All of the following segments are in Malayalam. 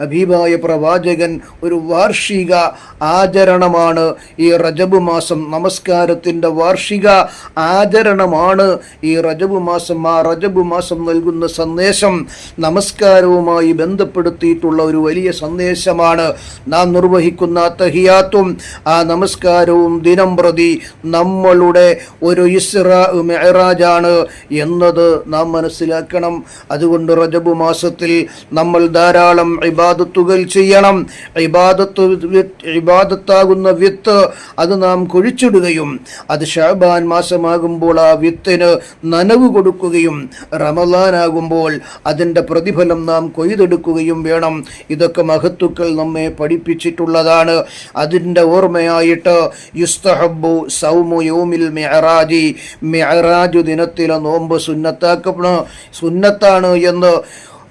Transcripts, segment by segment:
ഹബീബായ പ്രവാചകൻ ഒരു വാർഷിക ആചരണമാണ്. ഈ റജബ് മാസം നമസ്കാരത്തിന്റെ വാർഷിക ആചരണമാണ്. ഈ റജബ് മാസം ആ റജബ് മാസം നൽകുന്ന സന്ദേശം നമസ്കാരവുമായി ബന്ധപ്പെടുത്തിയിട്ടുള്ള ഒരു വലിയ സന്ദേശമാണ്. നാം നിർവഹിക്കുന്ന തഹിയാത്തും ആ നമസ്കാരവും ദിനം പ്രതി നമ്മളുടെ ഒരു ഇസ്രാ മെഹറാജാണ് എന്നത് നാം മനസ്സിലാക്കണം. അതുകൊണ്ട് റജബ് മാസത്തിൽ നമ്മൾ ധാരാളം ഇബാദത്തുകൾ ചെയ്യണം. ഇബാദത്ത് ഇബാദത്താകുന്ന വിത്ത് അത് നാം കുഴിച്ചിടുകയും അത് ഷാബാൻ മാസമാകുമ്പോൾ ആ വിത്തിന് നനവ് കൊടുക്കുകയും റമലാനാകുമ്പോൾ അതിന്റെ പ്രതിഫലം നാം കൊയ്തെടുക്കുകയും വേണം. ഇതൊക്കെ മഹത്തുക്കൾ നമ്മെ പഠിപ്പിച്ചിട്ടുള്ളതാണ്. അതിന്റെ ഓർമ്മയായിട്ട് യുസ്തഹബു സൗമു യോമിൽ മെഹറാജി മെഹറാജു ദിനത്തിലെ നോമ്പ് സുന്നത്താക്കപ്പെട സുന്നത്താണ് എന്ന്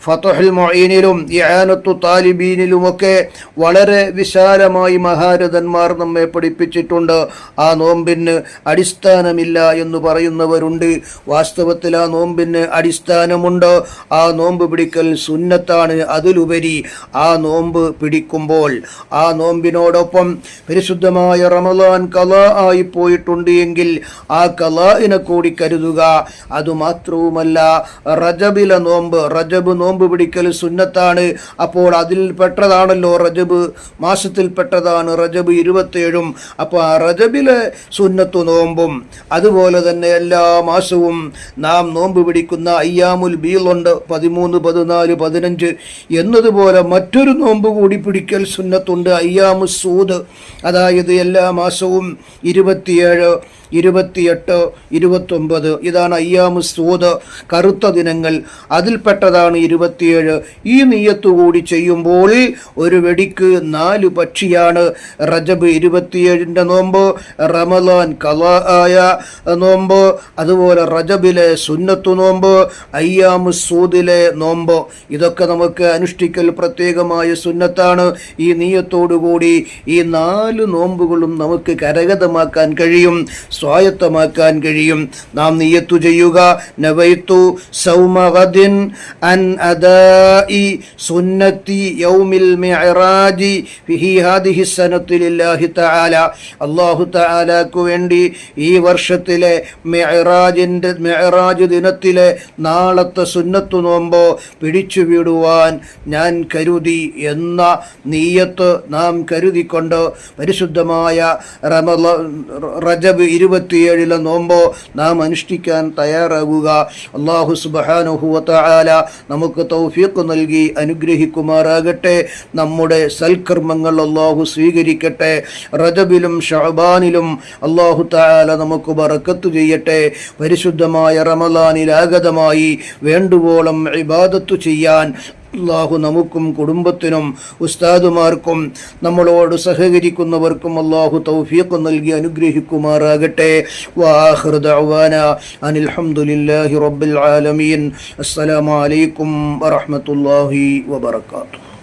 ഫതുഹുൽ മൊയ്നിലും ഇആനത്തു താലിബീനിലുമൊക്കെ വളരെ വിശാലമായി മഹാരഥന്മാർ നമ്മെ പഠിപ്പിച്ചിട്ടുണ്ട്. ആ നോമ്പിന് അടിസ്ഥാനമില്ല എന്ന് പറയുന്നവരുണ്ട്. വാസ്തവത്തിൽ ആ നോമ്പിന് അടിസ്ഥാനമുണ്ട്. ആ നോമ്പ് പിടിക്കൽ സുന്നത്താണ് അതിലുപരി ആ നോമ്പ് പിടിക്കുമ്പോൾ. ആ നോമ്പിനോടൊപ്പം പരിശുദ്ധമായ റമദാൻ കല ആയി പോയിട്ടുണ്ട് എങ്കിൽ ആ കലാഇനെ കൂടി കരുതുക. അതുമാത്രവുമല്ല റജബിലെ നോമ്പ് റജബ് നോമ്പ് പിടിക്കൽ സുന്നത്താണ്. അപ്പോൾ അതിൽ പെട്ടതാണല്ലോ റജബ്. മാസത്തിൽ പെട്ടതാണ് റജബ് ഇരുപത്തേഴും അപ്പോൾ ആ റജബിലെ സുന്നത്തു നോമ്പും അതുപോലെ തന്നെ എല്ലാ മാസവും നാം നോമ്പ് പിടിക്കുന്ന അയ്യാമുൽ ബീലുണ്ട് പതിമൂന്ന് പതിനാല് പതിനഞ്ച് എന്നതുപോലെ മറ്റൊരു നോമ്പ് കൂടി പിടിക്കൽ സുന്നത്തുണ്ട്. അയ്യാമു സൂദ് അതായത് എല്ലാ മാസവും ഇരുപത്തിയേഴ് ഇരുപത്തിയെട്ട് ഇരുപത്തൊമ്പത്. ഇതാണ് അയ്യാമു സൂത് കറുത്ത ദിനങ്ങൾ. അതിൽപ്പെട്ടതാണ് ഇരുപത്തിയേഴ്. ഈ നീയത്തുകൂടി ചെയ്യുമ്പോൾ ഒരു വെടിക്ക് നാല് പക്ഷിയാണ്. റജബ് ഇരുപത്തിയേഴിന്റെ നോമ്പ് റമലാൻ കല ആയ നോമ്പ് അതുപോലെ റജബിലെ സുന്നത്തു നോമ്പ് അയ്യാമു സൂദിലെ നോമ്പ്. ഇതൊക്കെ നമുക്ക് അനുഷ്ഠിക്കൽ പ്രത്യേകമായ സുന്നത്താണ്. ഈ നീയത്തോടുകൂടി ഈ നാല് നോമ്പുകളും നമുക്ക് കരഗതമാക്കാൻ കഴിയും. സ്വായത്തമാക്കാൻ കഴിയും. നാം നിയത്തു ചെയ്യുക. നവൈത്തു സൗമഹദിൻ അൻ അദാഇ സുന്നത്തി യൗമിൽ മിഅറാജി ഫിഹി ഹാദിഹി സനത്തി ലില്ലാഹി തആല. അല്ലാഹു തആലക്കു വേണ്ടി ഈ വർഷത്തിലെ മിഅറാജിന്റെ മിഅറാജ് ദിനത്തിലെ നാളത്തെ സുന്നത്തു നോമ്പോ പിടിച്ചു വിടുവാൻ ഞാൻ കരുതി എന്ന നീയത്ത് നാം കരുതിക്കൊണ്ട് പരിശുദ്ധമായ റമ റജബ് ഇരുപത്തിയേഴിലെ നോമ്പോ നാം അനുഷ്ഠിക്കാൻ തയ്യാറാകുക. അള്ളാഹു സുബാനുഹുവല നമുക്ക് തൗഫീഖ് നൽകി അനുഗ്രഹിക്കുമാറാകട്ടെ. നമ്മുടെ സൽക്കർമ്മങ്ങൾ അള്ളാഹു സ്വീകരിക്കട്ടെ. റജബിലും ഷഹബാനിലും അള്ളാഹു താല നമുക്ക് ബറക്കത്ത് ചെയ്യട്ടെ. പരിശുദ്ധമായ റമലാനിലാഗതമായി വേണ്ടുവോളം ഇബാദത്തു ചെയ്യാൻ അള്ളാഹു നമുക്കും കുടുംബത്തിനും ഉസ്താദുമാർക്കും നമ്മളോട് സഹകരിക്കുന്നവർക്കും അള്ളാഹു തൗഫീഖ് നൽകി അനുഗ്രഹിക്കുമാറാകട്ടെ. വാഹൃദാന അനിൽഹമുല്ലാഹി റബ്ബിൽ ആലമീൻ. അസ്സലാമു അലൈക്കും വറഹ്മത്തുള്ളാഹി വബറകാതുഹു.